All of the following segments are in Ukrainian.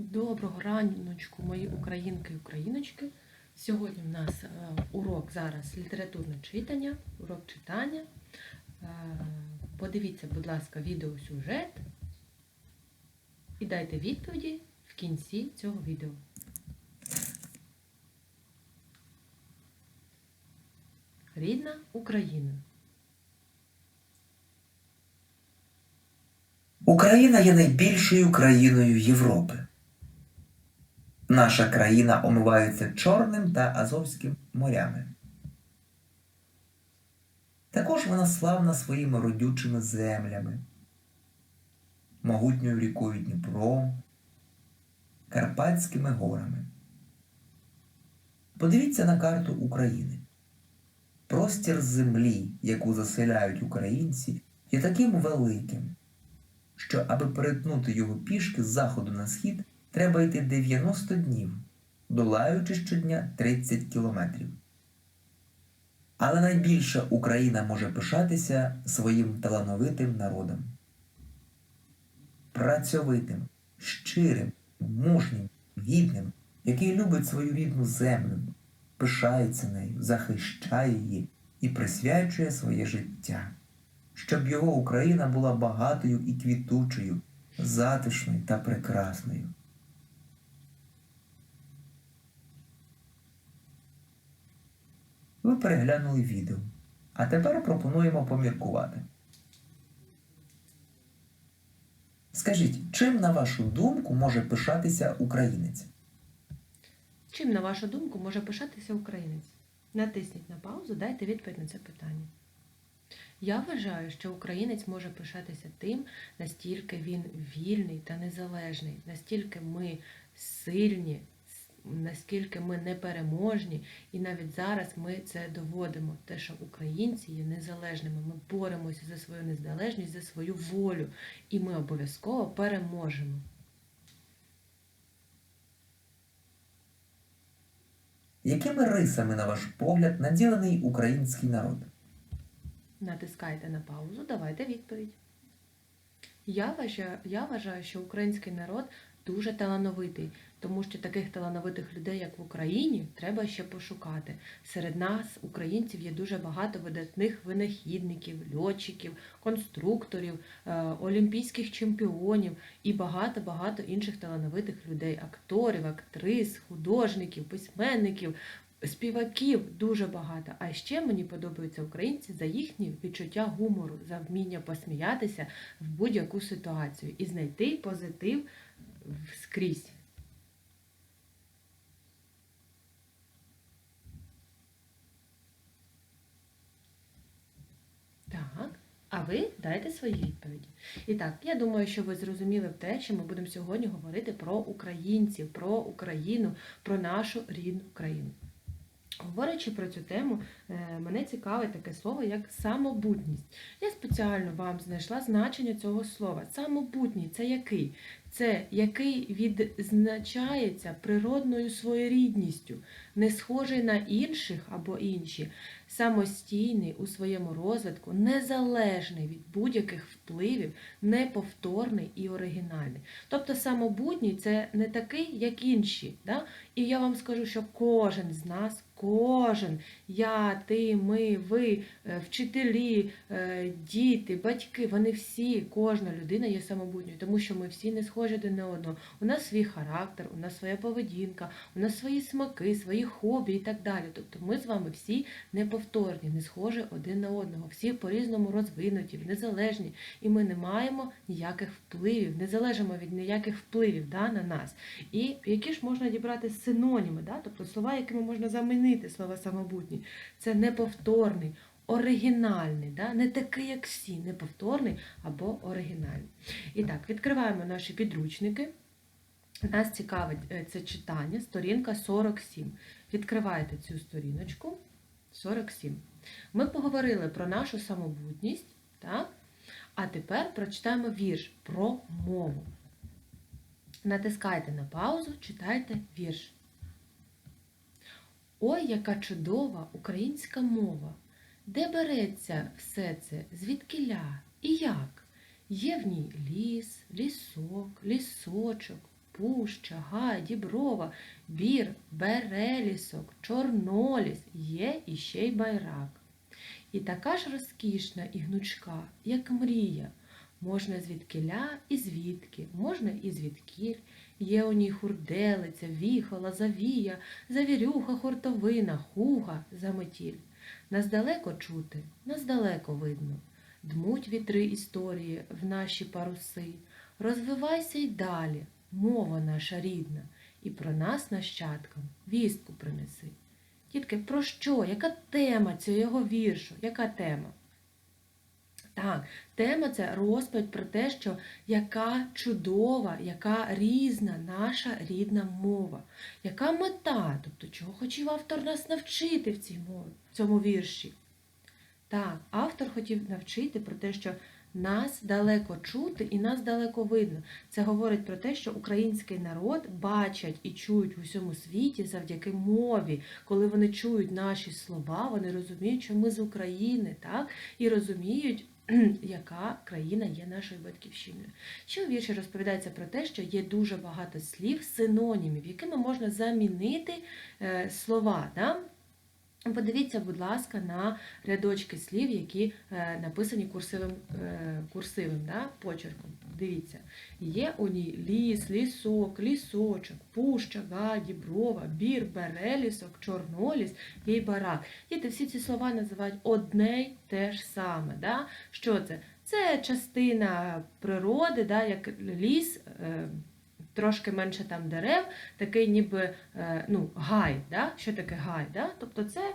Доброго раночку, мої українки і україночки. Сьогодні в нас е, урок зараз літературне читання, урок читання. Е, Подивіться, будь ласка, відеосюжет і дайте відповіді в кінці цього відео. Рідна Україна. Україна є найбільшою країною Європи. Наша країна омивається Чорним та Азовським морями. Також вона славна своїми родючими землями, могутньою рікою Дніпром, Карпатськими горами. Подивіться на карту України. Простір землі, яку заселяють українці, є таким великим, що аби перетнути його пішки з заходу на схід, треба йти 90 днів, долаючи щодня 30 кілометрів. Але найбільше Україна може пишатися своїм талановитим народом. Працьовитим, щирим, мужнім, гідним, який любить свою рідну землю, пишається нею, захищає її і присвячує своє життя щоб його Україна була багатою і квітучою, затишною та прекрасною. Ви переглянули відео, а тепер пропонуємо поміркувати. Скажіть, чим, на вашу думку, може пишатися українець? Чим, на вашу думку, може пишатися українець? Натисніть на паузу, дайте відповідь на це питання. Я вважаю, що українець може пишатися тим, настільки він вільний та незалежний, настільки ми сильні, наскільки ми непереможні, і навіть зараз ми це доводимо. Те, що українці є незалежними, ми боремося за свою незалежність, за свою волю, і ми обов'язково переможемо. Якими рисами, на ваш погляд, наділений український народ? Натискайте на паузу, давайте відповідь. Я вважаю, я вважаю, що український народ дуже талановитий, тому що таких талановитих людей, як в Україні, треба ще пошукати. Серед нас, українців, є дуже багато видатних винахідників, льотчиків, конструкторів, е, олімпійських чемпіонів і багато-багато інших талановитих людей, акторів, актрис, художників, письменників, співаків дуже багато. А ще мені подобаються українці за їхнє відчуття гумору, за вміння посміятися в будь-яку ситуацію і знайти позитив скрізь. Так. А ви дайте свої відповіді. І так, я думаю, що ви зрозуміли те, що ми будемо сьогодні говорити про українців, про Україну, про нашу рідну країну. Говорячи про цю тему, е, мене цікавить таке слово, як самобутність. Я спеціально вам знайшла значення цього слова. Самобутній це який? Це який відзначається природною своєрідністю, не схожий на інших або інші, самостійний у своєму розвитку, незалежний від будь-яких впливів, неповторний і оригінальний. Тобто самобутній це не такий, як інші. Да? І я вам скажу, що кожен з нас, кожен, я, ти, ми, ви, е, вчителі, е, діти, батьки, вони всі, кожна людина є самобутньою, тому що ми всі не схожі один на одного. У нас свій характер, у нас своя поведінка, у нас свої смаки, свої хобі і так далі. Тобто ми з вами всі неповторні, не схожі один на одного, всі по-різному розвинуті, незалежні, і ми не маємо ніяких впливів, не залежимо від ніяких впливів да, на нас. І які ж можна дібрати синоніми, да? тобто слова, якими можна замінити слова самобутні, це неповторний. Оригінальний, да? не такий, як всі, неповторний або оригінальний. І так, відкриваємо наші підручники. Нас цікавить е, це читання, сторінка 47. Відкривайте цю сторіночку 47. Ми поговорили про нашу самобутність, так? а тепер прочитаємо вірш про мову. Натискайте на паузу, читайте вірш. Ой, яка чудова українська мова! Де береться все це, звідкиля і як? Є в ній ліс, лісок, лісочок, Пуща, Гай, Діброва, Бір, Берелісок, Чорноліс, є іще й байрак. І така ж розкішна і гнучка, як мрія. Можна звідкиля і звідки, можна і звідкіль. Є у ній хурделиця, віхола, завія, завірюха, хортовина, хуга, заметіль. Нас далеко чути, нас далеко видно. Дмуть вітри історії в наші паруси. Розвивайся й далі, мова наша рідна, і про нас нащадкам вістку принеси. Тітки, про що? Яка тема цього віршу? Яка тема? Так, тема це розповідь про те, що яка чудова, яка різна наша рідна мова, яка мета, тобто чого хотів автор нас навчити в цій мові, в цьому вірші. Так, автор хотів навчити про те, що нас далеко чути і нас далеко видно. Це говорить про те, що український народ бачать і чують в усьому світі завдяки мові. Коли вони чують наші слова, вони розуміють, що ми з України, так? І розуміють, яка країна є нашою батьківщиною. Ще у вірші розповідається про те, що є дуже багато слів, синонімів, якими можна замінити е, слова. Да? Подивіться, будь ласка, на рядочки слів, які е, написані курсивим, е, курсивим да, почерком. Дивіться, є у ній ліс, лісок, лісочок, пуща, гай, діброва, бір, берелісок, чорноліс і барак. Діти всі ці слова називають одне й те ж саме. Да? Що це? Це частина природи, да, як ліс. Трошки менше там дерев, такий ніби е, ну, гай. Да? Що таке гай? Да? Тобто це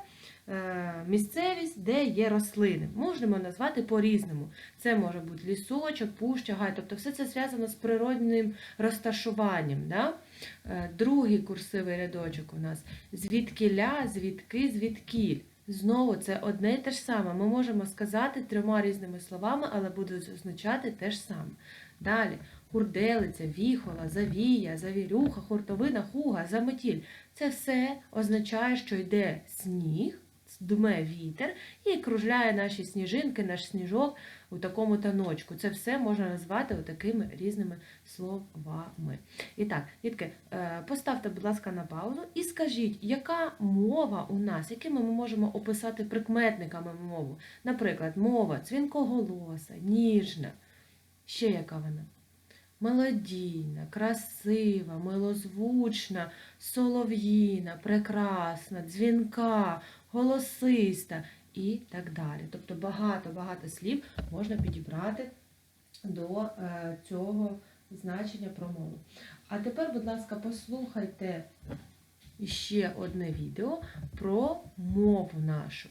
е, місцевість, де є рослини. Можемо назвати по-різному. Це може бути лісочок, пуща, гай. Тобто все це зв'язано з природним розташуванням. Да? Е, другий курсивий рядочок у нас звідкиля, звідки, звідкіль. Знову це одне і те ж саме. Ми можемо сказати трьома різними словами, але будуть означати те ж саме. Далі хурделиця, віхола, завія, завірюха, хуртовина, хуга, заметіль. Це все означає, що йде сніг, дме вітер і кружляє наші сніжинки, наш сніжок у такому таночку. Це все можна назвати такими різними словами. І так, дітки, е, поставте, будь ласка, на паузу і скажіть, яка мова у нас, якими ми можемо описати прикметниками мову? Наприклад, мова дзвінкоголоса, ніжна. Ще яка вона? Мелодійна, красива, милозвучна, солов'їна, прекрасна, дзвінка, голосиста і так далі. Тобто багато-багато слів можна підібрати до е, цього значення про мову. А тепер, будь ласка, послухайте ще одне відео про мову нашу.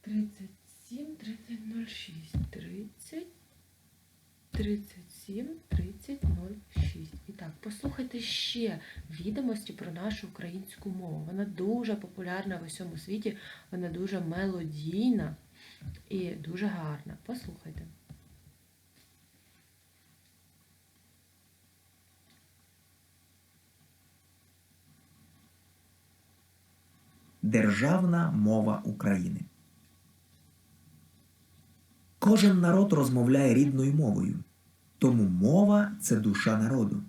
37, 30, 06, 30. 37 30 06. І так, послухайте ще відомості про нашу українську мову. Вона дуже популярна в усьому світі, вона дуже мелодійна і дуже гарна. Послухайте. Державна мова України. Кожен народ розмовляє рідною мовою, тому мова це душа народу.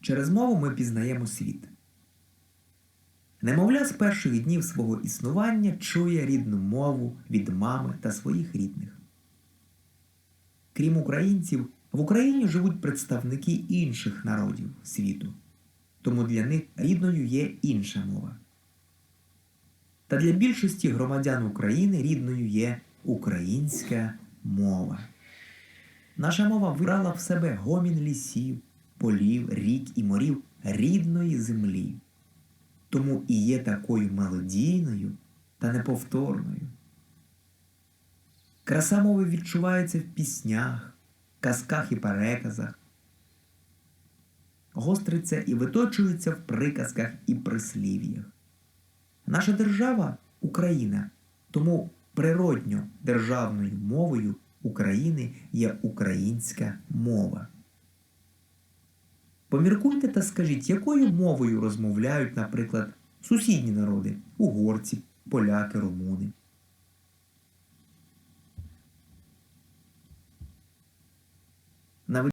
Через мову ми пізнаємо світ. Немовля з перших днів свого існування чує рідну мову від мами та своїх рідних. Крім українців, в Україні живуть представники інших народів світу, тому для них рідною є інша мова. Та для більшості громадян України рідною є українська мова. Наша мова вбрала в себе гомін лісів, полів, рік і морів рідної землі. Тому і є такою мелодійною та неповторною. Краса мови відчувається в піснях, казках і переказах, гостриться і виточується в приказках і прислів'ях. Наша держава Україна, тому природньо державною мовою України є українська мова. Поміркуйте та скажіть, якою мовою розмовляють, наприклад, сусідні народи угорці, поляки, румуни.